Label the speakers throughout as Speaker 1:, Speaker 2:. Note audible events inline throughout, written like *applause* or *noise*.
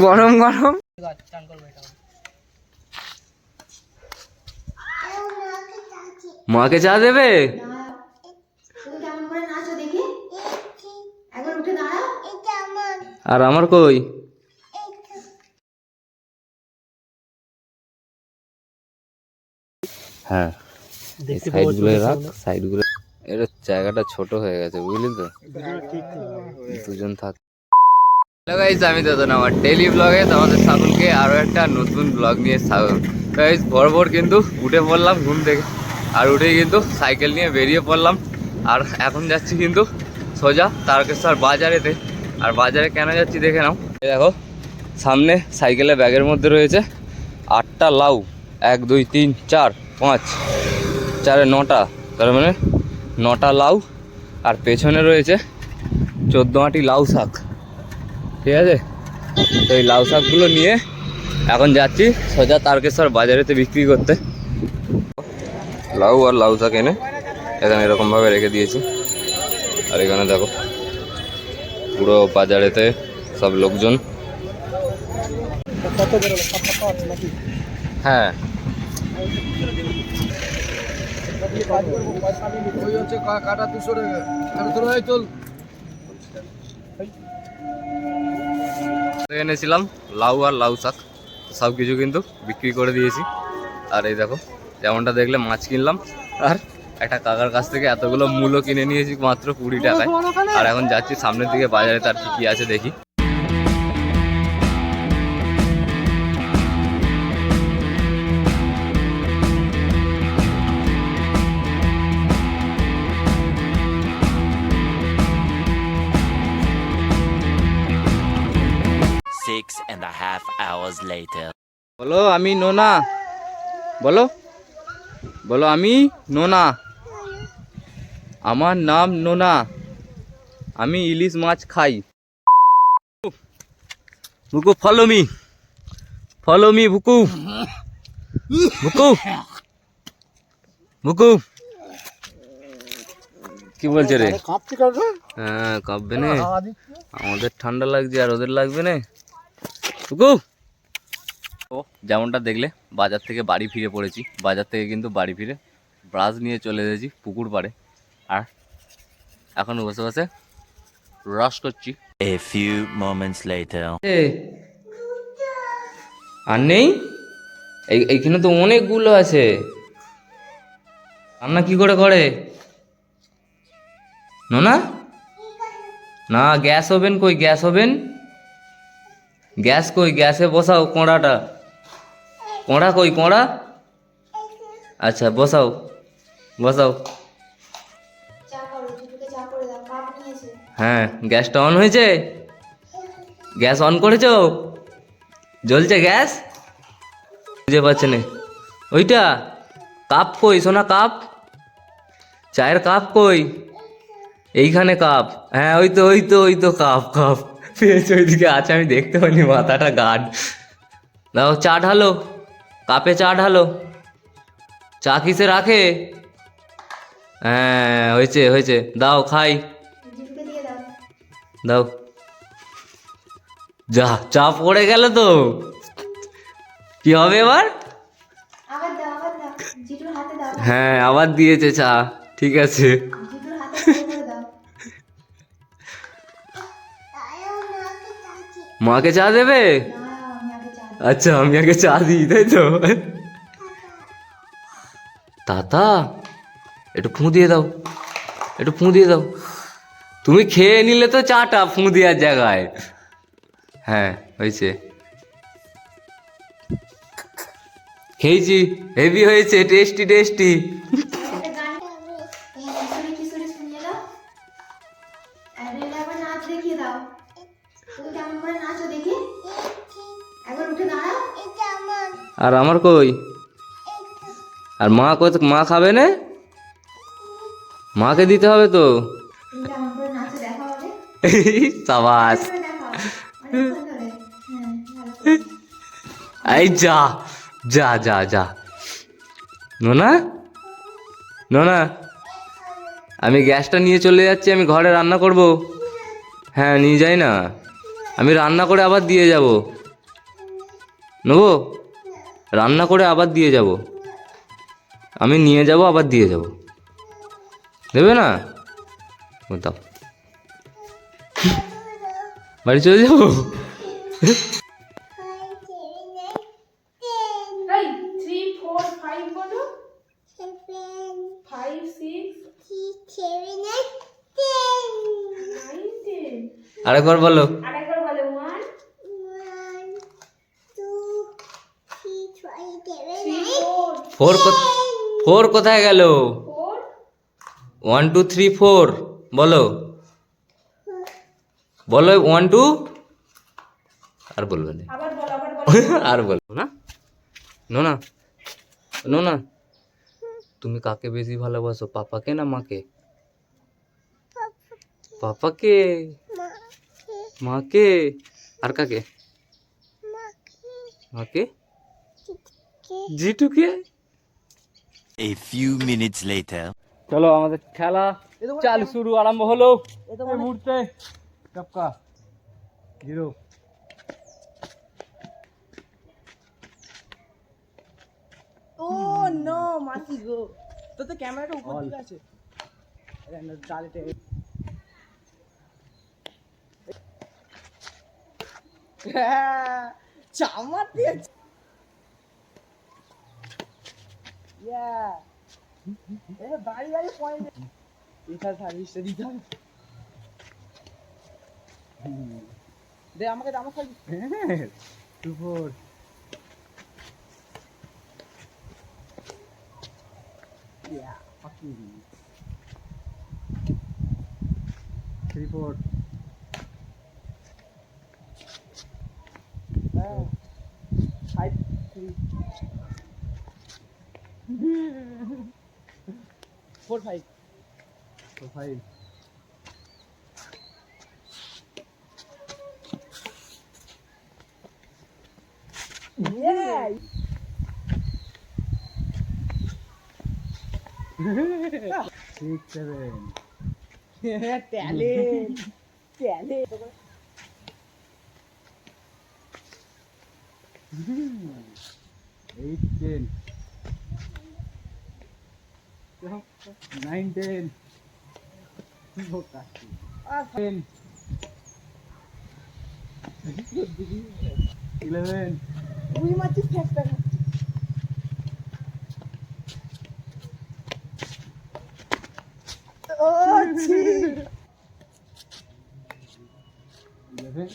Speaker 1: গরম গরম। মাকে চা দেবে?
Speaker 2: তুমি কেমন করে নাচো দেখি একবার উঠে দাঁড়াও
Speaker 1: আর আমার কই হ্যাঁ সাইডগুলো রাখ সাইডগুলো এটা জায়গাটা ছোট হয়ে গেছে, বুঝলি তো? দুজন থাক। গাইস আমি তো আমার ডেলি ব্লগে তোমাদের সকলকে আরও একটা নতুন ব্লগ নিয়ে স্বাগত। ভর ভর কিন্তু উঠে পড়লাম ঘুম থেকে, আর উঠেই কিন্তু সাইকেল নিয়ে বেরিয়ে পড়লাম। আর এখন যাচ্ছি কিন্তু সোজা তারকেশ্বর বাজারেতে। আর বাজারে কেন যাচ্ছি দেখে নাও। দেখো, সামনে সাইকেলের ব্যাগের মধ্যে রয়েছে আটটা লাউ। এক, দুই, তিন, চার, পাঁচ, চারে নটা। তার মানে নটা লাউ আর পেছনে রয়েছে চোদ্দ আটি লাউ শাক। ঠিক আছে? তো এই লাউ শাকগুলো নিয়ে এখন যাচ্ছি সোজা তারকেশ্বর বাজারেতে বিক্রি করতে। লাউ আর লাউ শাক এনে এখানে এরকমভাবে রেখে দিয়েছি। আর এখানে দেখো, পুরো বাজারেতে সব লোকজন। হ্যাঁ।
Speaker 3: ওই হচ্ছে কাটা দুশো টাকা। আর তোর ভাই তোল
Speaker 1: এনেছিলাম লাউ আর লাউ শাক সব কিছু কিন্তু বিক্রি করে দিয়েছি। আর এই দেখো যেমনটা দেখলে মাছ কিনলাম আর একটা কাকার কাছ থেকে এতগুলো মূলো কিনে নিয়েছি মাত্র কুড়ি টাকায়। আর এখন যাচ্ছি সামনের দিকে বাজারে তার কি কি আছে দেখি।
Speaker 4: Hours later.
Speaker 1: বলো, আমি নোনা। বলো। বলো, আমি নোনা। আমার নাম নোনা। আমি ইলিশ মাছ খাই। বুকু ফলো মি ফলো মি বুকু বুকু বুকু কি বলছে রে? হ্যাঁ কাঁপবে না। আমাদের ঠান্ডা লাগছে আর ওদের লাগবে না। টুকু ও যেমনটা দেখলে বাজার থেকে বাড়ি ফিরে পড়েছি। বাজার থেকে কিন্তু বাড়ি ফিরে ব্রাশ নিয়ে চলে এসেছি পুকুর পাড়ে। আর এখন বসে বসে রস করছি।
Speaker 4: A few moments later.
Speaker 1: আর নেই? এই এইখানে তো অনেকগুলো আছে। রান্না কি করে করে? না না গ্যাস ওভেন কই গ্যাস ওভেন? গ্যাস কই গ্যাসে বসাও কোঁড়াটা। কোঁড়া কই, কোঁড়া? আচ্ছা বসাও বসাও। হ্যাঁ গ্যাসটা অন হয়েছে? গ্যাস অন করেছ? জ্বলছে গ্যাস? বুঝতে পারছে না। ওইটা, কাপ কই, সোনা কাপ? চায়ের কাপ কই? এইখানে কাপ। হ্যাঁ ওই তো ওই তো ওই তো কাপ কাপ। পেয়েছে ওইদিকে আছে আমি দেখতে পাইনি, মাথাটা গাঢ়। দাও, চা ঢালো। কাপে চা ঢালো। চা কিসে রাখে? হ্যাঁ হয়েছে হয়েছে। দাও, খাই।
Speaker 2: দাও।
Speaker 1: যা, চা পড়ে গেল তো। কি হবে এবার? হ্যাঁ আবার দিয়েছে চা। ঠিক আছে। মাকে চা দেবে। আচ্ছা আমি আগে চা দিই, তাই তো? তাতা, একটু ফুঁ দিয়ে দাও, একটু ফুঁ দিয়ে দাও। তুমি খেয়ে নিলে তো চাটা ফুঁ দেওয়ার জায়গায়। হ্যাঁ হয়েছে। খেয়েছি, হেভি হয়েছে, টেস্টি টেস্টি।
Speaker 2: আর
Speaker 1: আমার কই? আর মা কই মা খাবে না? মাকে দিতে হবে তো? *laughs* সাবাস। এই যা যা যা যা। নোনা? নোনা? আমি গ্যাসটা নিয়ে চলে যাচ্ছি, আমি ঘরে রান্না করব। হ্যাঁ নিয়ে যাই না। আমি রান্না করে আবার দিয়ে যাব। নেব? রান্না করে আবার দিয়ে যাব। আমি নিয়ে যাব আবার দিয়ে যাব। দেবে না? দাও। বাড়ি চলে যাব?
Speaker 5: এই থ্রি ফোর ফাইভ বলো ফাইভ সিক্স নাইন টেন
Speaker 1: আরেকবার বলো
Speaker 5: আরেকবার বলো one three four
Speaker 1: four four কোথায় গেল? ওয়ান টু থ্রি ফোর বলো। বলো ওয়ান টু আর বলবে না।
Speaker 5: আবার বলো আবার বলো। *laughs*
Speaker 1: আর বলব না নো না নো না তুমি কাকে বেশি ভালোবাসো পাপাকে না মাকে? পাপাকে। মাকে। আর কাকে? মাকে। জিটুকে
Speaker 4: A few minutes later.
Speaker 1: চলো আমাদের খেলা চালু শুরু আরম্ভ হলো। এই মুহূর্তে
Speaker 3: টপকা। জিরো।
Speaker 6: ও নো মাটি গো। তো তো ক্যামেরাটা উপর দিকে আছে। ডালেটে হ্যাঁ, চামার দিয়েছে। Yeah. There's a body that is pointed. এটা সার্ভিস দিতে হবে দে আমাকে দামা খাই
Speaker 3: two four
Speaker 6: Yeah, fucking beats. Three, four. Wow. Five,
Speaker 3: three. Profile.
Speaker 6: Profile.
Speaker 3: Yeah. Six,
Speaker 6: seven. *laughs* Tẹo
Speaker 3: lên. Tẹo lên. Nineteen. No. Eleven.
Speaker 6: We must just test that. Oh, gee.
Speaker 3: Eleven.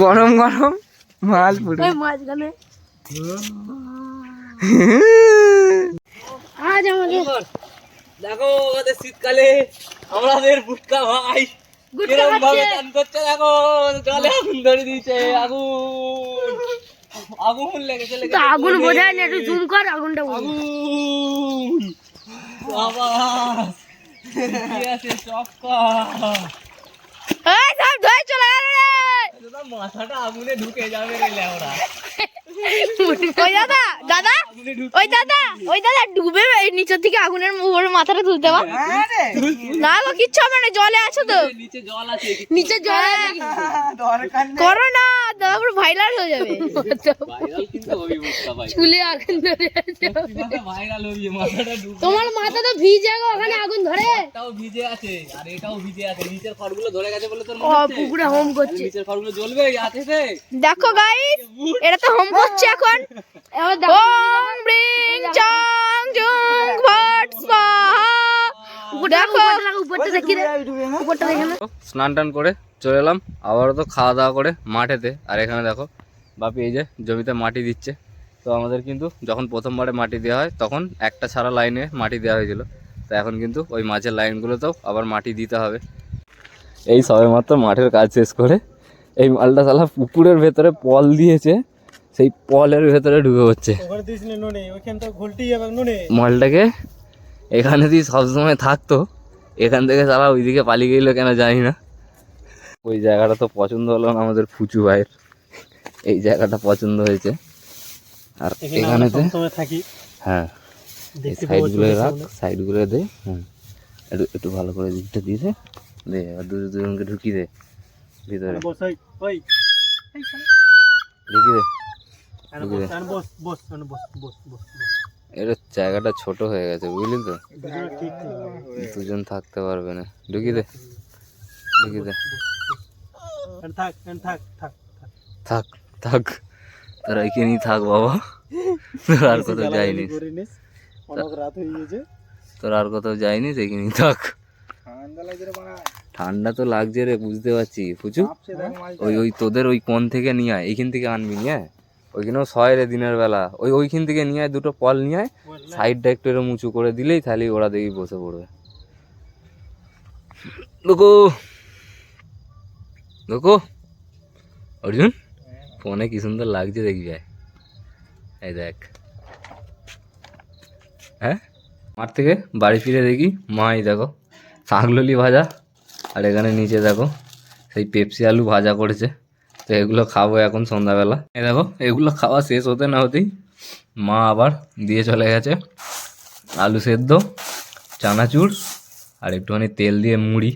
Speaker 6: গরম গরম মাল পুরো।
Speaker 2: মাঝখানে আজ আমাদের
Speaker 1: দেখো আমাদের শীতকালে আমাদের ভাই। কিরম ভাবে চান করছে দেখো? জলে আগুন ধরে দিয়েছে আগুন। আগুন লেগেছে লেগেছে
Speaker 2: আগুন বোঝায় না একটু জুম কর আগুনটা
Speaker 1: আগুন। বাবা কি আছে চক্কা
Speaker 2: এই সব ধরে চলে গেল রে।
Speaker 1: মাথাটা আগুনে ঢুকে যাবে রে লেওরা।
Speaker 2: ওই দাদা দাদা ওই দাদা ওই দাদা ডুবে নিচের থেকে আগুনের উপরে মাথাটা তুলতে পার
Speaker 6: হ্যাঁ
Speaker 2: না গো কিচ্ছু হবে না জলে আছো তো।
Speaker 1: নিচে জল আছে।
Speaker 2: নিচে জল আছে করো না দাদা ভাইরাল হয়ে যাবে।
Speaker 1: ভাইরাল কিন্তু হবি মুখটা ভাই।
Speaker 2: চুলে আগুন ধরে আছে।
Speaker 1: ভাইরাল হবি মাথাটা ঢুকে
Speaker 2: তোমার মাথা তো ভিজে গো ওখানে আগুন ধরে।
Speaker 1: ভিজে আছে আর এটাও ভিজে আছে। নিচের খড়গুলো ধরে গেছে বলে তোর
Speaker 2: ও
Speaker 1: হচ্ছে?
Speaker 2: পুকুরে হোম করছে।
Speaker 1: নিচের খড়গুলো জ্বলবে আছে
Speaker 2: দেখো গাইস এটা তো হোম করছে এখন? ওম ব্রিং চং জুং ভট দেখো উপরটা দেখি রে উপরটা দেখে না।
Speaker 1: স্নান টান করে চলে এলাম আবারও তো খাওয়া দাওয়া করে মাঠেতে। আর এখানে দেখো বাপি এই যে জমিতে মাটি দিচ্ছে। তো আমাদের কিন্তু যখন প্রথমবারে মাটি দেওয়া হয় তখন একটা ছাড়া লাইনে মাটি দেওয়া হয়েছিল। তো এখন কিন্তু ওই মাঝের লাইনগুলোতেও আবার মাটি দিতে হবে। এই সবে মাত্র মাঠের কাজ শেষ করে এই মালটা শালা পুকুরের ভেতরে পল দিয়েছে। সেই পলের ভেতরে ঢুকে পড়ছে। মালটাকে এখানে দিয়ে সবসময় থাকতো। এখান থেকে সারা ওইদিকে পালিয়ে গেলো কেন জানি না। ওই জায়গাটা তো পছন্দ হলো না আমাদের ফুচু ভাইয়ের। এই জায়গাটা পছন্দ হয়েছে। আর এখানেতে
Speaker 6: থাকি।
Speaker 1: হ্যাঁ। সাইডগুলো রাখ সাইডগুলো দে হুম। একটু একটু ভালো করে দিকটা দিয়ে দে। দে আর দুজন দুজনকে ঢুকিয়ে দে। ভিতরে। ঢুকিয়ে দে। এটা জায়গাটা ছোট হয়ে গেছে বুঝলি তো?
Speaker 6: দুজন
Speaker 1: থাকতে পারবে না। ঢুকিয়ে দে। ঢুকিয়ে দে।
Speaker 6: থাক থাক থাক থাক।
Speaker 1: থাক থাক। তোরা এখানেই থাক বাবা। তোর আর কোথাও যাইনি।
Speaker 6: করিনিস। অনেক রাত হয়ে গেছে
Speaker 1: তোর আর কোথাও যাইনি এখানেই থাক।
Speaker 6: ঠান্ডা
Speaker 1: তো লাগছে রে বুঝতে পারছি।
Speaker 6: মাল
Speaker 1: ওই ওই তোদের ওই কোন থেকে নিয়ে আয় এইখান থেকে আনবি নিয়ে ওইখানেও সয় রে দিনের বেলা। ওই ওইখান থেকে নিয়ে আয় দুটো পল নিয়ে আয় সাইডটা একটু এরকম উঁচু করে দিলেই তাহলে ওরা দেখি বসে পড়বে। দেখো দেখো অর্জুন ফোনে কি সুন্দর লাগছে দেখবি এই দেখ। হ্যাঁ? মাঠ থেকে বাড়ি ফিরে দেখি মা এই দেখো শাকললি ভাজা আর এখানে নিচে দেখো সেই পেপসি আলু ভাজা করেছে। তো এগুলো খাব এখন সন্ধ্যাবেলা। এ দেখো, এগুলো খাওয়া শেষ হতে না হতেই মা আবার দিয়ে চলে গেছে। আলু সেদ্ধ, চানাচুর আর একটুখানি তেল দিয়ে মুড়ি।